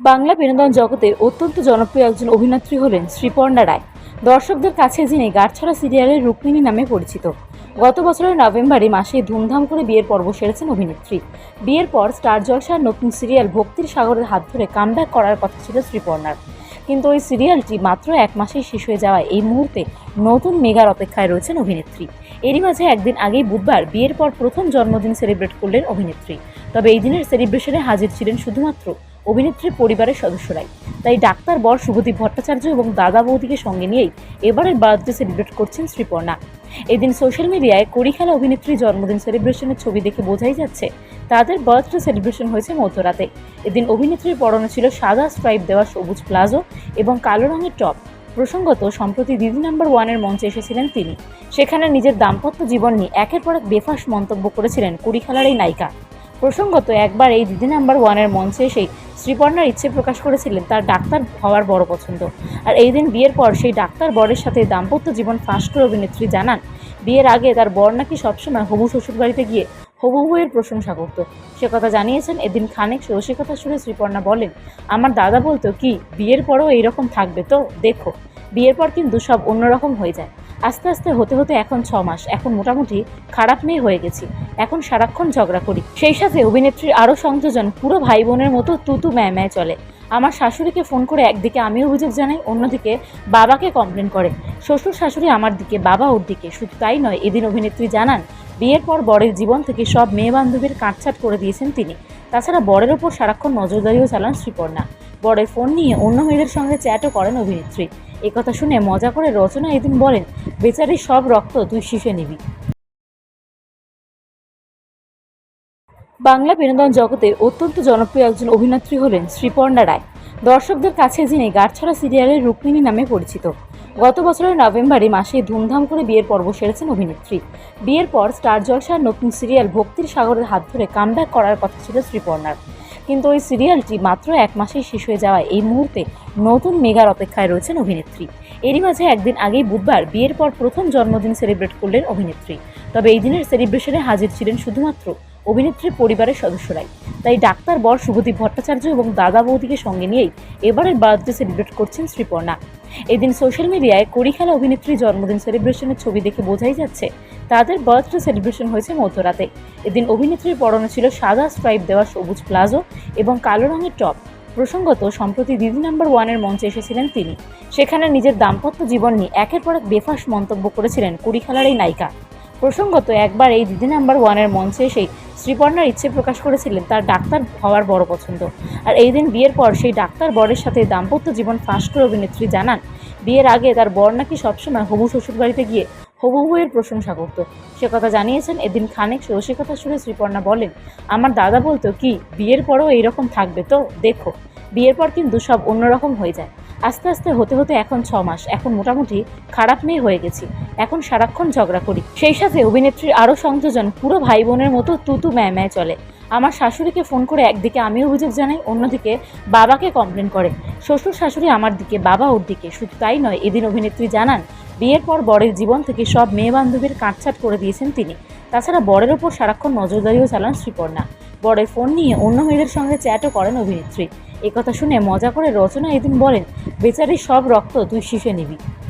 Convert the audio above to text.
বাংলা বিনোদন জগতের অত্যন্ত জনপ্রিয় একজন অভিনেত্রী হলেন শ্রীপর্ণা রায়। দর্শকদের কাছে যিনি গাঁটছড়া সিরিয়ালের রুক্মিণী নামে পরিচিত। গত বছরের নভেম্বরে মাসে ধুমধাম করে বিয়ের পর্ব সেরেছেন অভিনেত্রী। বিয়ের পর স্টার জলসার নতুন সিরিয়াল ভক্তির সাগরের হাত ধরে কামব্যাক করার কথা ছিল শ্রীপর্ণার। কিন্তু ওই সিরিয়ালটি মাত্র এক মাসেই শেষ হয়ে যাওয়ায় এই মুহূর্তে নতুন মেগার অপেক্ষায় রয়েছেন অভিনেত্রী। এরই মাঝে একদিন আগেই বুধবার বিয়ের পর প্রথম জন্মদিন সেলিব্রেট করলেন অভিনেত্রী। তবে এই দিনের সেলিব্রেশনে হাজির ছিলেন শুধুমাত্র অভিনেত্রীর পরিবারের সদস্যরাই। তাই ডাক্তার বর শুভদীপ ভট্টাচার্য এবং দাদা বৌদিকে সঙ্গে নিয়েই এবারের বার্থডে সেলিব্রেট করছেন শ্রীপর্ণা। এদিন সোশ্যাল মিডিয়ায় কড়িখেলা অভিনেত্রীর জন্মদিন সেলিব্রেশনের ছবি দেখে বোঝাই যাচ্ছে, তাদের বার্থডে সেলিব্রেশন হয়েছে মধ্যরাতে। এদিন অভিনেত্রীর পরনে ছিল সাদা স্ট্রাইপ দেওয়া সবুজ প্লাজো এবং কালো রঙের টপ। প্রসঙ্গত, সম্প্রতি দিদি নাম্বার ওয়ানের মঞ্চে এসেছিলেন তিনি। সেখানে নিজের দাম্পত্য জীবন নিয়ে একের পর এক বেফাস মন্তব্য করেছিলেন কুড়িখেলার এই নায়িকা। প্রসঙ্গত একবার এই দিদি নাম্বার ওয়ানের মঞ্চে সেই শ্রীপর্ণার ইচ্ছে প্রকাশ করেছিলেন তার ডাক্তার হওয়ার বড় পছন্দ। আর এই দিন বিয়ের পর সেই ডাক্তার বরের সাথে দাম্পত্য জীবন ফাঁস করে অভিনেত্রী জানান, বিয়ের আগে তার বর নাকি সবসময় হবু শ্বশুরবাড়িতে গিয়ে হবু বউয়ের প্রশংসা করত। সে কথা জানিয়েছেন এদিন খানিক রসিকতা শুনে শ্রীপর্ণা বলেন, আমার দাদা বলতো কি, বিয়ের পরও এইরকম থাকবে তো, দেখো। বিয়ের পর কিন্তু সব অন্যরকম হয়ে যায়। আস্তে আস্তে হতে হতে এখন ছ মাস। এখন মোটামুটি খারাপ মেয়ে হয়ে গেছি। এখন সারাক্ষণ ঝগড়া করি। সেই সাথে অভিনেত্রীর আরও সংযোজন, পুরো ভাই বোনের মতো তুতু ম্যায় ম্যায় চলে। আমার শাশুড়িকে ফোন করে একদিকে আমি অভিযোগ জানাই, অন্যদিকে বাবাকে কমপ্লেন করে। শ্বশুর শাশুড়ি আমার দিকে, বাবা ওর দিকে। শুধু তাই নয়, এদিন অভিনেত্রী জানান, বিয়ের পর বরের জীবন থেকে সব মেয়ে বান্ধবীর কাটছাট করে দিয়েছেন তিনি। তাছাড়া বরের ওপর সারাক্ষণ নজরদারিও চালান শ্রীপর্ণা। বরের ফোন নিয়ে অন্য মেয়েদের সঙ্গে চ্যাটও করেন অভিনেত্রী। একথা শুনে মজা করে রচনা এদিন বলেন, বেচারি সব রক্ত তুই শিশে নিবি। বাংলা বিনোদন জগতের অত্যন্ত জনপ্রিয় একজন অভিনেত্রী হলেন শ্রীপর্ণা রায়। দর্শকদের কাছে যিনি গাঁটছড়া সিরিয়ালের রুক্মিণী নামে পরিচিত। গত বছরের নভেম্বরে মাসে ধুমধাম করে বিয়ের পর্ব সেরেছেন অভিনেত্রী। বিয়ের পর স্টার জলসার নতুন সিরিয়াল ভক্তির সাগরের হাত ধরে কামব্যাক করার কথা ছিল শ্রীপর্ণার। কিন্তু ওই সিরিয়ালটি মাত্র এক মাসেই শেষ হয়ে যাওয়ায় এই মুহূর্তে নতুন মেগার অপেক্ষায় রয়েছেন অভিনেত্রী। এরই মাঝে একদিন আগেই বুধবার বিয়ের পর প্রথম জন্মদিন সেলিব্রেট করলেন অভিনেত্রী। তবে এই দিনের সেলিব্রেশনে হাজির ছিলেন শুধুমাত্র অভিনেত্রীর পরিবারের সদস্যরাই। তাই ডাক্তার বর শুভদীপ ভট্টাচার্য এবং দাদা বৌদিকে সঙ্গে নিয়েই এবারের বার্থডে সেলিব্রেট করছেন শ্রীপর্ণা। এদিন সোশ্যাল মিডিয়ায় কড়িখেলা অভিনেত্রী জন্মদিন সেলিব্রেশনের ছবি দেখে বোঝাই যাচ্ছে তাদের বার্থডে সেলিব্রেশন হয়েছে মধ্যরাতে। এদিন অভিনেত্রীর পরনে ছিল সাদা স্ট্রাইপ দেওয়া সবুজ প্লাজো এবং কালো রঙের টপ। প্রসঙ্গত, সম্প্রতি দিদি নাম্বার ওয়ানের মঞ্চে এসেছিলেন তিনি। সেখানে নিজের দাম্পত্য জীবন নিয়ে একের পর এক বেফাস মন্তব্য করেছিলেন কুড়িখেলার এই নায়িকা। প্রসঙ্গত, একবার এই দিদি নাম্বার ওয়ানের মঞ্চে এসেই শ্রীপর্ণার ইচ্ছে প্রকাশ করেছিলেন তার ডাক্তার হওয়ার বড় পছন্দ। আর এই দিন বিয়ের পর সেই ডাক্তার বরের সাথে দাম্পত্য জীবন ফাঁস করে অভিনেত্রী জানান বিয়ের আগে তার বর নাকি সবসময় হবু শ্বশুরবাড়িতে গিয়ে হবু বউয়ের প্রশংসা করত। সে কথা জানিয়েছেন এদিন খানিক রসিকতা শুনে শ্রীপর্ণা বলেন, আমার দাদা বলতো কি, বিয়ের পরও এইরকম থাকবে তো, দেখো। বিয়ের পর কিন্তু সব অন্যরকম হয়ে যায়। আস্তে আস্তে হতে হতে এখন ছ মাস, এখন মোটামুটি খারাপ মেয়ে হয়ে গেছি। এখন সারাক্ষণ ঝগড়া করি। সেই সাথে অভিনেত্রীর আরও সংযোজন পুরো ভাই বোনের মতো তুতু ম্যায় ম্যায় চলে। আমার শাশুড়িকে ফোন করে একদিকে আমি অভিযোগ জানাই, অন্যদিকে বাবাকে কমপ্লেন করে। শ্বশুর শাশুড়ি আমার দিকে, বাবা ওর দিকে। শুধু তাই নয়, এদিন অভিনেত্রী জানান, বিয়ের পর বরের জীবন থেকে সব মেয়ে বান্ধবীর কাটছাট করে দিয়েছেন তিনি। তাছাড়া বরের ওপর সারাক্ষণ নজরদারিও চালান শ্রীপর্ণা। বরের ফোন নিয়ে অন্য মেয়েদের সঙ্গে চ্যাটও করেন অভিনেত্রী। একথা শুনে মজা করে রচনা এদিন বলেন বেচারি সব রক্ত তুই শিশে নিবি।